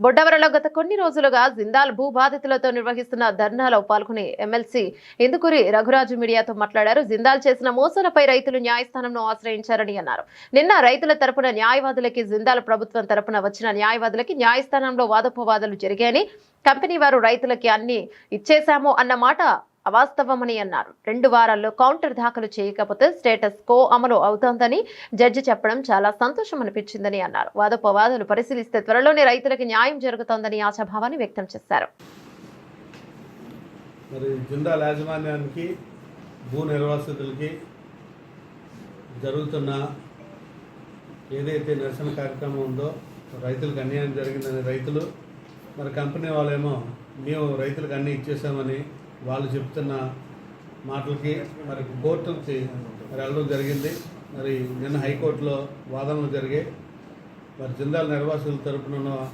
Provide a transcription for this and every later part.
బొడ్డవరలో గత కొన్ని రోజులుగా జిందాల్ భూ బాధితులతో నిర్వహిస్తున్న ధర్నాలో పాల్గొని ఎమ్మెల్సీ ఇందుకూరి రఘురాజు మీడియాతో మాట్లాడారు. జిందాల్ చేసిన మోసాలపై రైతులు న్యాయస్థానంను ఆశ్రయించారని అన్నారు. నిన్న రైతుల తరపున న్యాయవాదులకి జిందాల్ ప్రభుత్వం తరపున వచ్చిన న్యాయవాదులకి న్యాయస్థానంలో వాదోపవాదాలు జరిగాయని కంపెనీ వారు రైతులకి అన్ని ఇచ్చేశాము అన్న మాట అవాస్తవమని అన్నారు. రెండు వారాల్లో కౌంటర్ దాఖలు చేయకపోతే స్టేటస్ కో అమలు అవుతోందని జడ్జి చెప్పడం చాలా సంతోషం అనిపించిందని అన్నారు. వాదోపవాదాలు పరిశీలిస్తే త్వరలోనే రైతులకు న్యాయం జరుగుతోందని ఆశాభావాన్ని వ్యక్తం చేశారు. మరి జిందాల్ యాజమాన్యానికి భూ నిర్వాసితులకి జరుగుతున్న ఏదైతే నిరసన కార్యక్రమం ఉందో రైతులకు అన్యాయం జరిగిందని రైతులు మరి కంపెనీ వాళ్ళేమో మేము రైతులకు అన్నీ ఇచ్చేసామని వాళ్ళు చెప్తున్న మాటలకి మరి కోర్టుకి మరి వెళ్ళడం జరిగింది. మరి నిన్న హైకోర్టులో వాదనలు జరిగాయి. మరి జిందాల్ నిర్వాసుల తరపున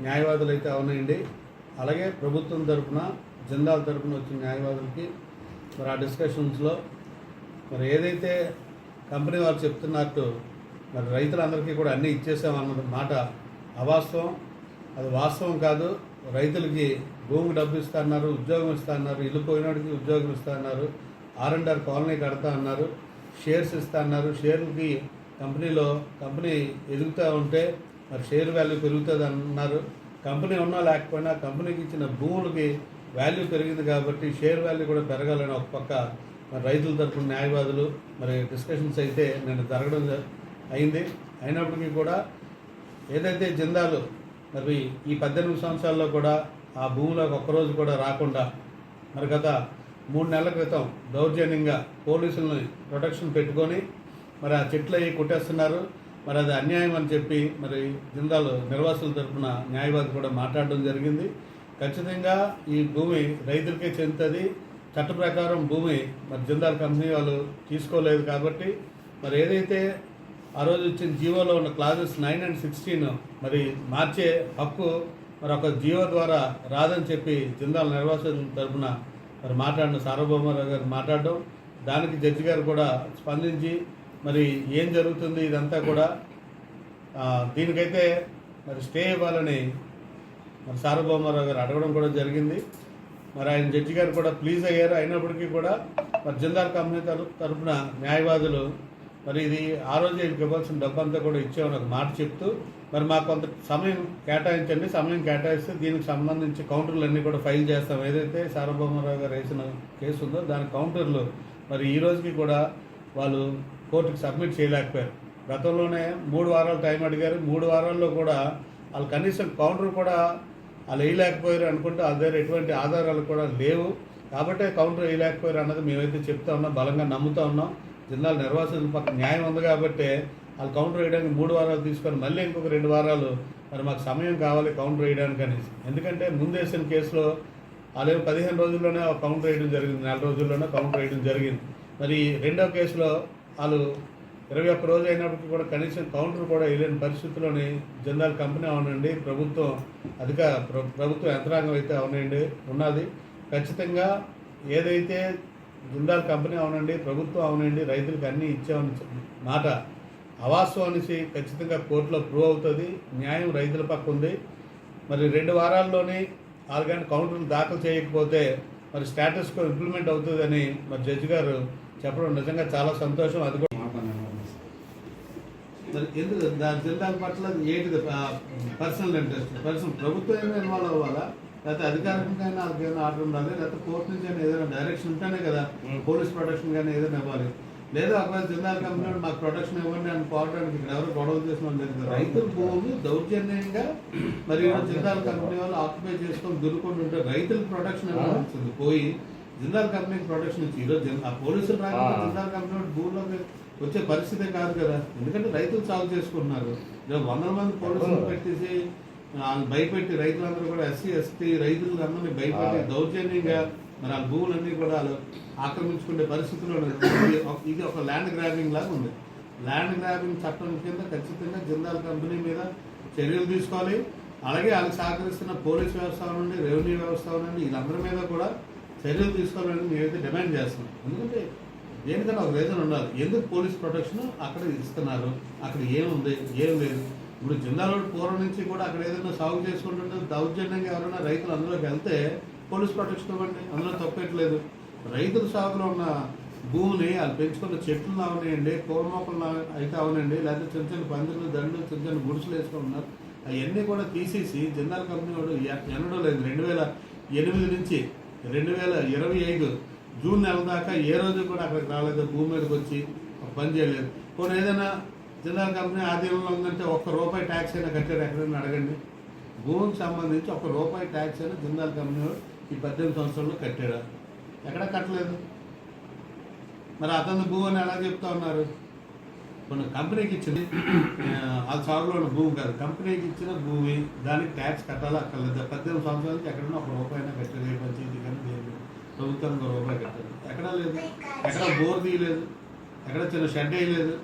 న్యాయవాదులు అయితే అవునండి. అలాగే ప్రభుత్వం తరపున జిందాల్ తరపున వచ్చిన న్యాయవాదులకి మరి ఆ డిస్కషన్స్లో మరి ఏదైతే కంపెనీ వారు చెప్తున్నట్టు మరి రైతులందరికీ కూడా అన్నీ ఇచ్చేసామన్న మాట అవాస్తవం. అది వాస్తవం కాదు. రైతులకి భూమి డబ్బు ఇస్తా అన్నారు ఉద్యోగం ఇస్తా అన్నారు ఇల్లు పోయినోడికి ఉద్యోగం ఇస్తా అన్నారు ఆర్ అండ్ ఆర్ కాలనీ కడతా అన్నారు షేర్స్ ఇస్తా అన్నారు షేర్లకి కంపెనీలో కంపెనీ ఎదుగుతూ ఉంటే మరి షేర్ వాల్యూ పెరుగుతుంది అన్నారు. కంపెనీ ఉన్నా లేకపోయినా కంపెనీకి ఇచ్చిన భూములకి వాల్యూ పెరిగింది కాబట్టి షేర్ వాల్యూ కూడా పెరగాలని ఒక పక్క మరి రైతుల తరపున న్యాయవాదులు మరి డిస్కషన్స్ అయితే నేను జరగడం జ- అయింది. అయినప్పటికీ కూడా ఏదైతే జిందాలు మరి ఈ పద్దెనిమిది సంవత్సరాల్లో కూడా ఆ భూమిలోకి ఒక్కరోజు కూడా రాకుండా మరి గత మూడు నెలల క్రితం దౌర్జన్యంగా పోలీసులని ప్రొటెక్షన్ పెట్టుకొని మరి ఆ చెట్లు అవి కొట్టేస్తున్నారు. మరి అది అన్యాయం అని చెప్పి మరి జిందాలు నిర్వాసుల తరఫున న్యాయవాది కూడా మాట్లాడడం జరిగింది. ఖచ్చితంగా ఈ భూమి రైతులకే చెందుతుంది. చట్ట ప్రకారం భూమి మరి జిందాల్ కంపెనీ వాళ్ళు తీసుకోలేదు కాబట్టి మరి ఏదైతే ఆ రోజు వచ్చిన జీవోలో ఉన్న క్లాజెస్ నైన్ అండ్ సిక్స్టీన్ మరి మార్చే హక్కు మరి ఒక జీవో ద్వారా రాదని చెప్పి జిందాల్ నిర్వాసుల తరపున మరి మాట్లాడిన సార్వభౌమరావు గారు మాట్లాడడం దానికి జడ్జి గారు కూడా స్పందించి మరి ఏం జరుగుతుంది ఇదంతా కూడా దీనికైతే మరి స్టే ఇవ్వాలని మరి సార్వభౌమరావు గారు అడగడం కూడా జరిగింది. మరి ఆయన జడ్జి గారు కూడా ప్లీజ్ అయ్యారు. అయినప్పటికీ కూడా మరి జిందాల్ కంపెనీ తరపు తరపున న్యాయవాదులు మరి ఇది ఆ రోజు వీళ్ళకి ఇవ్వాల్సిన డబ్బు అంతా కూడా ఇచ్చామని ఒక మాట చెప్తూ మరి మాకు కొంత సమయం కేటాయించండి సమయం కేటాయిస్తే దీనికి సంబంధించి కౌంటర్లు అన్నీ కూడా ఫైల్ చేస్తాం. ఏదైతే సార్వభౌమరావు గారు వేసిన కేసు ఉందో దాని కౌంటర్లు మరి ఈ రోజుకి కూడా వాళ్ళు కోర్టుకి సబ్మిట్ చేయలేకపోయారు. గతంలోనే మూడు వారాలు టైం అడిగారు. మూడు వారాల్లో కూడా వాళ్ళు కనీసం కౌంటర్ కూడా వాళ్ళు వేయలేకపోయారు అనుకుంటే వాళ్ళ దగ్గర ఎటువంటి ఆధారాలు కూడా లేవు. కాబట్టే కౌంటర్ వేయలేకపోయారు అన్నది మేమైతే చెప్తా ఉన్నాం బలంగా నమ్ముతా ఉన్నాం. జిల్లాలు నిర్వాసితుల పక్క న్యాయం ఉంది కాబట్టి వాళ్ళు కౌంటర్ వేయడానికి మూడు వారాలు తీసుకొని మళ్ళీ ఇంకొక రెండు వారాలు మరి మాకు సమయం కావాలి కౌంటర్ వేయడానికి అనేసి. ఎందుకంటే ముందేసిన కేసులో వాళ్ళు పదిహేను రోజుల్లోనే కౌంటర్ వేయడం జరిగింది నెల రోజుల్లోనే కౌంటర్ వేయడం జరిగింది. మరి రెండో కేసులో వాళ్ళు ఇరవై ఒక్క రోజు అయినప్పటికీ కూడా కనీసం కౌంటర్ కూడా వేయలేని పరిస్థితుల్లోని జందాల్ కంపెనీ అవునండి ప్రభుత్వం అధిక ప్ర- ప్రభుత్వ యంత్రాంగం అయితే అవునండి ఉన్నది. ఖచ్చితంగా ఏదైతే జిందాల్ కంపెనీ అవునండి ప్రభుత్వం అవునండి రైతులకు అన్నీ ఇచ్చామని మాట. అవాస్తవం అనేసి ఖచ్చితంగా కోర్టులో ప్రూవ్ అవుతుంది న్యాయం రైతుల పక్క ఉంది. మరి రెండు వారాల్లోనే ఆరుగంట కౌంటర్లు దాఖలు చేయకపోతే మరి స్టేటస్ కో ఇంప్లిమెంట్ అవుతుందని మరి జడ్జి గారు చెప్పడం నిజంగా చాలా సంతోషం అది కూడా మరి ఎందుకు దాని జిల్లా పట్ల ఏంటిది పర్సనల్ ఇంట్రెస్ట్ పర్సనల్ ప్రభుత్వం ఏమైనా ఇన్వాల్వ్ అవ్వాలా? లేకపోతే అధికారికంగా వాళ్ళకి ఏదైనా ఆర్డర్ ఉండాలి లేకపోతే కోర్టు నుంచి అయినా ఏదైనా డైరెక్షన్ ఉంటేనే కదా పోలీస్ ప్రొటెక్షన్ కానీ ఏదైనా ఇవ్వాలి. లేదా ఒకవేళ కంపెనీ వాడు మాకు ప్రొటెక్షన్ ఇవ్వండి అని పోవడానికి ఇక్కడ ఎవరు గొడవ చేసిన లేదు కదా. రైతుల భూమి దౌర్జన్యంగా మరి జిల్లాల కంపెనీ వాళ్ళు ఆక్యుపై చేసుకొని దురుకుంటూ ఉంటే రైతులకు ప్రొటెక్షన్ ఇవ్వాల్సింది పోయి జిల్లాల కంపెనీకి ప్రొటెక్షన్ ఇచ్చి ఈరోజు ఆ పోలీసులు రాకపోతే జిల్లాల కంపెనీ భూమిలోకి వచ్చే పరిస్థితే కాదు కదా. ఎందుకంటే రైతులు సాగు చేసుకుంటున్నారు. వందల మంది పోలీసులు పెట్టేసి భయపెట్టి రైతులందరూ కూడా ఎస్సీ ఎస్టీ రైతులు అందరినీ భయపెట్టి దౌర్జన్యంగా మరి ఆ భూములన్నీ కూడా వాళ్ళు ఆక్రమించుకునే పరిస్థితుల్లో ఉన్నారు. ఇది ఒక- ఇది ఒక ల్యాండ్ గ్రాబింగ్ లాగా ఉంది. ల్యాండ్ గ్రాబింగ్ చట్టం కింద ఖచ్చితంగా జిందాల్ కంపెనీ మీద చర్యలు తీసుకోవాలి. అలాగే వాళ్ళకి సహకరిస్తున్న పోలీస్ వ్యవస్థ నుండి రెవెన్యూ వ్యవస్థ నుండి వీళ్ళందరి మీద కూడా చర్యలు తీసుకోవాలని మేమైతే డిమాండ్ చేస్తున్నాం. ఎందుకంటే దేనికన్నా ఒక రీజన్ ఉండాలి. ఎందుకు పోలీస్ ప్రొటెక్షన్ అక్కడ ఇస్తున్నారు? అక్కడ ఏముంది? ఏం లేదు? ఇప్పుడు జిల్లాలో పూర్వం నుంచి కూడా అక్కడ ఏదైనా సాగు చేసుకుంటుంటే దౌర్జన్యంగా ఎవరైనా రైతులు అందులోకి వెళ్తే పోలీస్ ప్రొటెక్షన్ ఇవ్వండి అందులో తప్పేట్లేదు. రైతుల సాగులో ఉన్న భూమిని వాళ్ళు పెంచుకున్న చెట్లు అవనండి పూల మొక్కలు అయితే అవనండి లేకపోతే చిన్న చిన్న పందులు దండ్లు చిన్న చిన్న గుడిసెలు వేసుకుంటున్నారు అవన్నీ కూడా తీసేసి జిందాల్ కంపెనీ వాడు ఎ- ఎన్నడూ లేదు రెండు వేల ఎనిమిది నుంచి రెండు వేల ఇరవై ఐదు జూన్ నెల దాకా ఏ రోజు కూడా అక్కడికి రాలేదు భూమి మీదకి వచ్చి పని చేయలేదు. కొన్ని ఏదైనా జిందాల్ కంపెనీ ఆధీనంలో ఉందంటే ఒక్క రూపాయి ట్యాక్స్ అయినా కట్టారు ఎక్కడైనా అడగండి. భూమికి సంబంధించి ఒక రూపాయి ట్యాక్స్ అయినా జిందాల్ కంపెనీ ఈ పద్దెనిమిది సంవత్సరాల్లో కట్టాడు ఎక్కడ కట్టలేదు? మరి అతను భూమి అని ఎలా చెప్తా ఉన్నారు? కొన్ని కంపెనీకి ఇచ్చింది. ఆ సాగులో ఉన్న భూమి కాదు. కంపెనీకి ఇచ్చిన భూమి దానికి ట్యాక్స్ కట్టాలా అక్కర్లేదు పద్దెనిమిది సంవత్సరాల నుంచి ఎక్కడైనా ఒక రూపాయి అయినా కట్టలేదు ఏ పంచాయతీ కానీ దేనికి ప్రభుత్వానికి ఒక రూపాయి కట్టలేదు ఎక్కడా లేదు. ఎక్కడ బోర్ తీయలేదు. ఎక్కడ చిన్న షెడ్ వేయలేదు.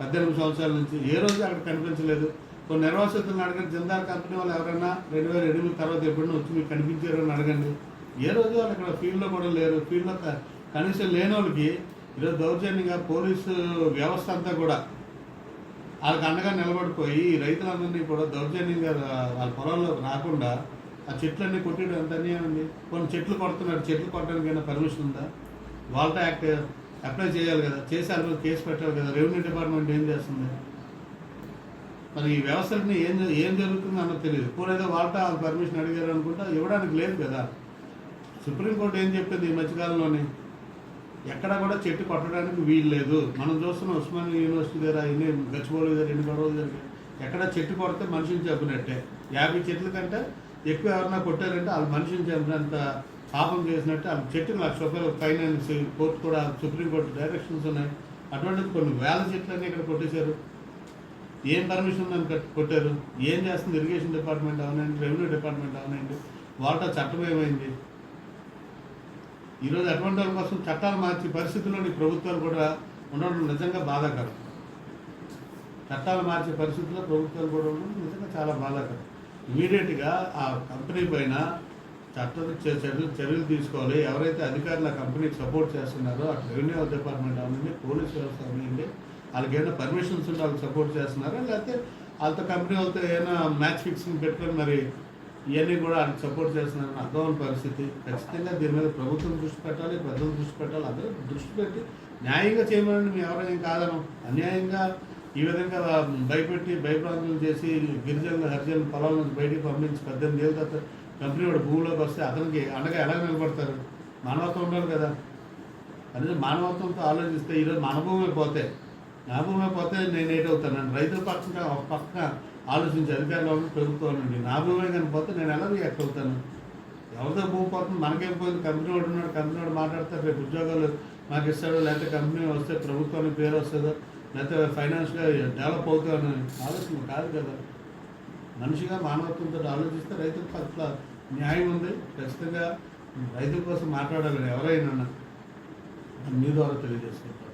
పద్దెనిమిది సంవత్సరాల నుంచి. ఏ రోజు అక్కడ కనిపించలేదు. కొన్ని నిర్వాసితులను అడగండి. జిందాల్ కంపెనీ వాళ్ళు ఎవరైనా రెండు వేల ఎనిమిది తర్వాత ఎప్పుడైనా వచ్చి మీకు కనిపించారు అని అడగండి. ఏ రోజు వాళ్ళు ఇక్కడ ఫీల్డ్లో కూడా లేరు. ఫీల్డ్లో కనీసం లేని వాళ్ళకి ఈరోజు దౌర్జన్యంగా పోలీసు వ్యవస్థ అంతా కూడా వాళ్ళకి అండగా నిలబడిపోయి రైతులందరినీ కూడా దౌర్జన్యంగా వాళ్ళ పొలాల్లో రాకుండా ఆ చెట్లన్నీ కొట్టేయడం ఎంత అన్యాయం అండి? కొన్ని చెట్లు కొడుతున్నారు. చెట్లు కొట్టడానికైనా పర్మిషన్ ఉందా? వాల్టా యాక్ట్ అప్లై చేయాలి కదా చేసి మీద కేసు పెట్టాలి కదా రెవెన్యూ డిపార్ట్మెంట్ ఏం చేస్తుంది? మరి ఈ వ్యవస్థలని ఏం ఏం జరుగుతుందో అన్నది తెలియదు. పోలేదో వాళ్ళ వాళ్ళు పర్మిషన్ అడిగారు అనుకుంటా ఇవ్వడానికి లేదు కదా. సుప్రీంకోర్టు ఏం చెప్పింది ఈ మధ్యకాలంలోనే? ఎక్కడ కూడా చెట్టు కొట్టడానికి వీలు లేదు. మనం చూస్తున్న ఉస్మాన్ యూనివర్సిటీ దగ్గర ఎన్ని గచ్చిబౌలి దగ్గర ఎన్ని గొడవలు జరిగాయి ఎక్కడ చెట్టు కొడితే మనిషిని చంపినట్టే. యాభై చెట్ల కంటే ఎక్కువ ఎవరన్నా కొట్టారంటే వాళ్ళు మనిషిని చంపినంత పాపం చేసినట్టు ఆ చెట్టు లక్ష రూపాయలు ఫైనాన్స్ కోర్టు కూడా సుప్రీంకోర్టు డైరెక్షన్స్ ఉన్నాయి. అటువంటిది కొన్ని వేల చెట్లన్నీ ఇక్కడ కొట్టేశారు. ఏం పర్మిషన్ ఉందని కొట్టారు? ఏం చేస్తుంది? ఇరిగేషన్ డిపార్ట్మెంట్ అవనండి రెవెన్యూ డిపార్ట్మెంట్ అవనండి. వాటర్ చట్టం ఏమైంది? ఈరోజు అటువంటి వాళ్ళ కోసం చట్టాలు మార్చి పరిస్థితుల్లోని ప్రభుత్వాలు కూడా ఉండడం నిజంగా బాధాకరం. చట్టాలు మార్చే పరిస్థితుల్లో ప్రభుత్వాలు కూడా ఉండడం నిజంగా చాలా బాధాకరం. ఇమీడియట్గా ఆ కంపెనీ పైన చట్ట చర్యలు చర్యలు తీసుకోవాలి. ఎవరైతే అధికారులు ఆ కంపెనీకి సపోర్ట్ చేస్తున్నారో అటు రెవెన్యూ డిపార్ట్మెంట్ అవనండి పోలీస్ వ్యవస్థ అవనండి వాళ్ళకి ఏమైనా పర్మిషన్స్ ఉంటే వాళ్ళకి సపోర్ట్ చేస్తున్నారా? లేకపోతే వాళ్ళతో కంపెనీ వాళ్ళతో ఏమైనా మ్యాచ్ ఫిక్సింగ్ పెట్టుకొని మరి ఇవన్నీ కూడా వాళ్ళకి సపోర్ట్ చేస్తున్నారని అర్థం అవ్వని పరిస్థితి. ఖచ్చితంగా దీని మీద ప్రభుత్వం దృష్టి పెట్టాలి ప్రజలు దృష్టి పెట్టాలి అందరూ దృష్టి పెట్టి న్యాయంగా చేయమని మేము ఎవరైనా కాదను అన్యాయంగా ఈ విధంగా భయపెట్టి భయప్రాంతం చేసి గిరిజనులు హరిజనులు పొలాల నుంచి బయటికి పంపించి పద్దెనిమిది ఏళ్ళ తర్వాత కంపెనీ వాడు భూమిలోకి వస్తే అతనికి అండగా ఎలా నిలబడతారు? మానవత్వం ఉండాలి కదా. అనేది మానవత్వంతో ఆలోచిస్తే ఈరోజు మన భూమి పోతే నా భూమి పోతే నేను ఏటవుతాను రైతుల పక్కన ఒక పక్కన ఆలోచించి అధికారంలో ఉన్న ప్రభుత్వం నా భూమి కానీ పోతే నేను ఎలా రియాక్ట్ అవుతాను? ఎవరితో భూమి పోతుంది? మనకేం పోయింది? కంపెనీ వాడు ఉన్నాడు కంపెనీ వాడు మాట్లాడతారు రేపు ఉద్యోగాలు మాకు ఇస్తాడు లేకపోతే కంపెనీ వస్తే ప్రభుత్వానికి పేరు వస్తుందో లేకపోతే ఫైనాన్స్గా డెవలప్ అవుతామని ఆలోచన కాదు కదా. మనిషిగా మానవత్వంతో ఆలోచిస్తే రైతుల పట్ల న్యాయం ఉంది. ఖచ్చితంగా రైతుల కోసం మాట్లాడాలని ఎవరైనా మీ ద్వారా తెలియజేసుకుంటారు.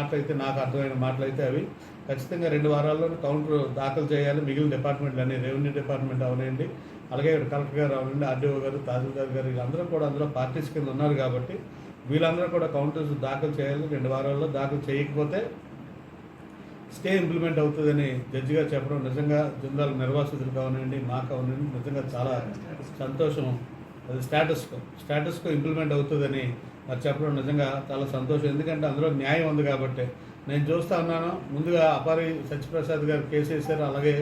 మాటలైతే నాకు అర్థమైన మాటలైతే అవి. ఖచ్చితంగా రెండు వారాల్లో కౌంటర్ దాఖలు చేయాలి. మిగిలిన డిపార్ట్మెంట్లు అన్ని రెవెన్యూ డిపార్ట్మెంట్ అవనండి అలాగే ఇక్కడ కలెక్టర్ గారు అవనండి ఆర్డీఓ గారు తహసీల్దార్ గారు వీళ్ళందరూ కూడా అందులో పార్టీస్ కింద ఉన్నారు కాబట్టి వీళ్ళందరూ కూడా కౌంటర్స్ దాఖలు చేయాలి. రెండు వారాల్లో దాఖలు చేయకపోతే స్టే ఇంప్లిమెంట్ అవుతుందని జడ్జిగా చెప్పడం నిజంగా జిందాల్ నిర్వాసితులు కావనండి మాకు అవనండి నిజంగా చాలా సంతోషం. అది స్టేటస్ స్టేటస్కో ఇంప్లిమెంట్ అవుతుందని మరి చెప్పడం నిజంగా చాలా సంతోషం. ఎందుకంటే అందులో న్యాయం ఉంది కాబట్టి. నేను చూస్తా ఉన్నాను. ముందుగా అపారి సత్యప్రసాద్ గారు కేసు వేశారు. అలాగే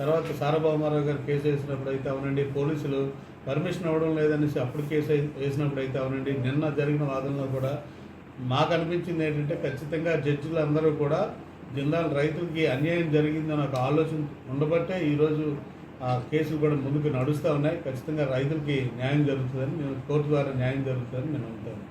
తర్వాత సారభౌమారావు గారు కేసు వేసినప్పుడు అయితే అవునండి పోలీసులు పర్మిషన్ ఇవ్వడం లేదనేసి అప్పుడు కేసు వేసినప్పుడు అయితే అవునండి నిన్న జరిగిన వాదనలో కూడా మాకు అనిపించింది ఏంటంటే ఖచ్చితంగా జడ్జిలు అందరూ కూడా జిల్లాల రైతులకి అన్యాయం జరిగిందని ఒక ఆలోచన ఉండబట్టే ఈరోజు ఆ కేసులు కూడా ముందుకు నడుస్తూ ఉన్నాయి. ఖచ్చితంగా రైతులకి న్యాయం జరుగుతుందని మేము కోర్టు ద్వారా న్యాయం జరుగుతుందని నేను అంటాను